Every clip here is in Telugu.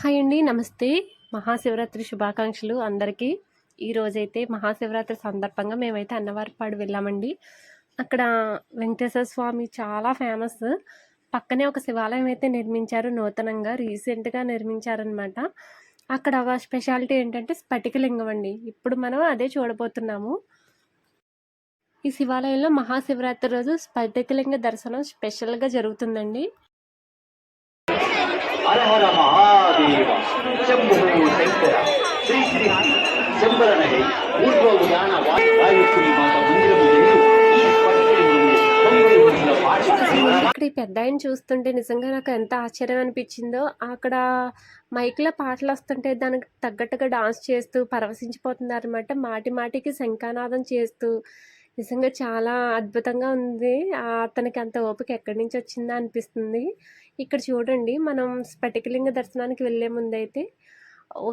హాయ్ అండి నమస్తే. మహాశివరాత్రి శుభాకాంక్షలు అందరికీ. ఈరోజైతే మహాశివరాత్రి సందర్భంగా మేమైతే అన్నవారిపాడు వెళ్ళామండి. అక్కడ వెంకటేశ్వర స్వామి చాలా ఫేమస్. పక్కనే ఒక శివాలయం అయితే నిర్మించారు నూతనంగా రీసెంట్గా నిర్మించారనమాట అక్కడ ఒక స్పెషాలిటీ ఏంటంటే స్ఫటికలింగం అండి. ఇప్పుడు మనం అదే చూడబోతున్నాము. ఈ శివాలయంలో మహాశివరాత్రి రోజు స్ఫటికలింగ దర్శనం స్పెషల్గా జరుగుతుందండి. హర హర శంబరనహి పూర్వ ఇక్కడ ఈ పెద్ద ఆయన చూస్తుంటే నిజంగా నాకు ఎంత ఆశ్చర్యం అనిపించిందో. అక్కడ మైక్లో పాటలు వస్తుంటే దానికి తగ్గట్టుగా డాన్స్ చేస్తూ పరవశించిపోతున్నారు అనమాట మాటి మాటికి శంఖానాదం చేస్తూ. నిజంగా చాలా అద్భుతంగా ఉంది. ఆ అతనికి అంత ఓపిక ఎక్కడి నుంచి వచ్చిందా అనిపిస్తుంది. ఇక్కడ చూడండి మనం స్ఫటికలింగ దర్శనానికి వెళ్ళే ముందైతే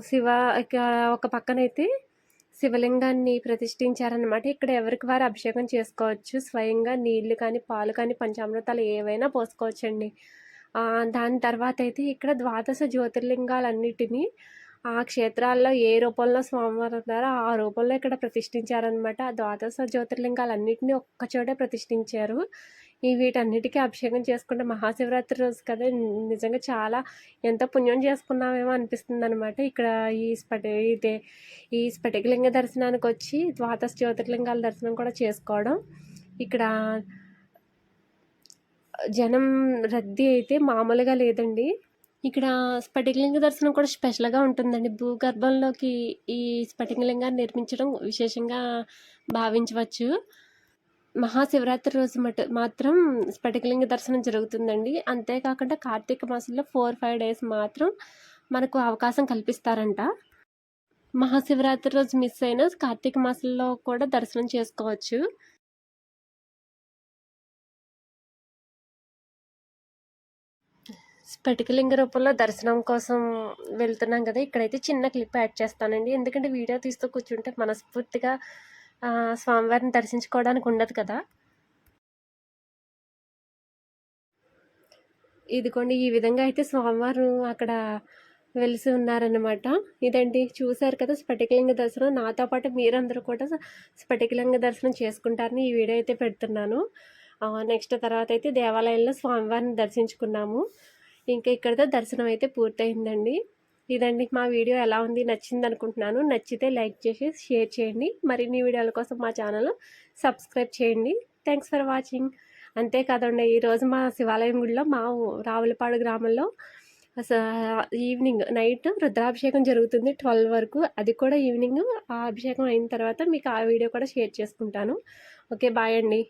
శివ ఒక పక్కనైతే శివలింగాన్ని ప్రతిష్ఠించారనమాట ఇక్కడ ఎవరికి వారు అభిషేకం చేసుకోవచ్చు? స్వయంగా నీళ్ళు కానీ పాలు కానీ పంచామృతాలు ఏవైనా పోసుకోవచ్చండి. దాని తర్వాత అయితే ఇక్కడ ద్వాదశ జ్యోతిర్లింగాలన్నిటినీ ఆ క్షేత్రాల్లో ఏ రూపంలో స్వామివారు ఉన్నారో ఆ రూపంలో ఇక్కడ ప్రతిష్ఠించారనమాట ఆ ద్వాదశ జ్యోతిర్లింగాలన్నింటినీ ఒక్కచోటే ప్రతిష్ఠించారు. ఈ వీటన్నిటికీ అభిషేకం చేసుకుంటే మహాశివరాత్రి రోజు కదా. నిజంగా చాలా ఎంత పుణ్యం చేసుకున్నామేమో అనిపిస్తుంది అనమాట ఇక్కడ ఈ స్ఫటి ఇదే ఈ స్ఫటికలింగ దర్శనానికి వచ్చి ద్వాదశ జ్యోతిర్లింగాల దర్శనం కూడా చేసుకోవడం. ఇక్కడ జనం రద్దీ అయితే మామూలుగా లేదండి. ఇక్కడ స్ఫటికలింగ దర్శనం కూడా స్పెషల్గా ఉంటుందండి. భూగర్భంలోకి ఈ స్ఫటికలింగాన్ని నిర్మించడం విశేషంగా భావించవచ్చు. మహాశివరాత్రి రోజు మటు మాత్రం స్ఫటికలింగ దర్శనం జరుగుతుందండి. అంతేకాకుండా కార్తీక మాసంలో ఫోర్ ఫైవ్ డేస్ మాత్రం మనకు అవకాశం కల్పిస్తారంట. మహాశివరాత్రి రోజు మిస్ అయిన కార్తీక మాసంలో కూడా దర్శనం చేసుకోవచ్చు. స్ఫటికలింగ రూపంలో దర్శనం కోసం వెళ్తున్నాం కదా ఇక్కడైతే చిన్న క్లిప్ యాడ్ చేస్తానండి. ఎందుకంటే వీడియో తీస్తూ కూర్చుంటే మనస్ఫూర్తిగా స్వామివారిని దర్శించుకోవడానికి ఉండదు కదా? ఇదిగోండి ఈ విధంగా అయితే స్వామివారు అక్కడ వెలిసి ఉన్నారన్నమాట. ఇదండి చూశారు కదా స్ఫటికలింగ దర్శనం. నాతో పాటు మీరందరూ కూడా స్ఫటికలింగ దర్శనం చేసుకుంటారని ఈ వీడియో అయితే పెడుతున్నాను. నెక్స్ట్ తర్వాత అయితే దేవాలయంలో స్వామివారిని దర్శించుకున్నాము. ఇంకా ఇక్కడతో దర్శనం అయితే పూర్తయిందండి. ఇదండి మా వీడియో ఎలా ఉంది నచ్చింది అనుకుంటున్నాను. నచ్చితే లైక్ చేసి షేర్ చేయండి. మరిన్ని వీడియోల కోసం మా ఛానల్ సబ్స్క్రైబ్ చేయండి. Thanks for watching. అంతేకాదండి ఈరోజు మా శివాలయం గుడిలో మా రావులపాడు గ్రామంలో ఈవినింగ్ నైట్ రుద్రాభిషేకం జరుగుతుంది. ట్వెల్వ్ వరకు అది కూడా ఈవినింగ్. ఆ అభిషేకం అయిన తర్వాత మీకు ఆ వీడియో కూడా షేర్ చేసుకుంటాను. ఓకే బాయ్ అండి.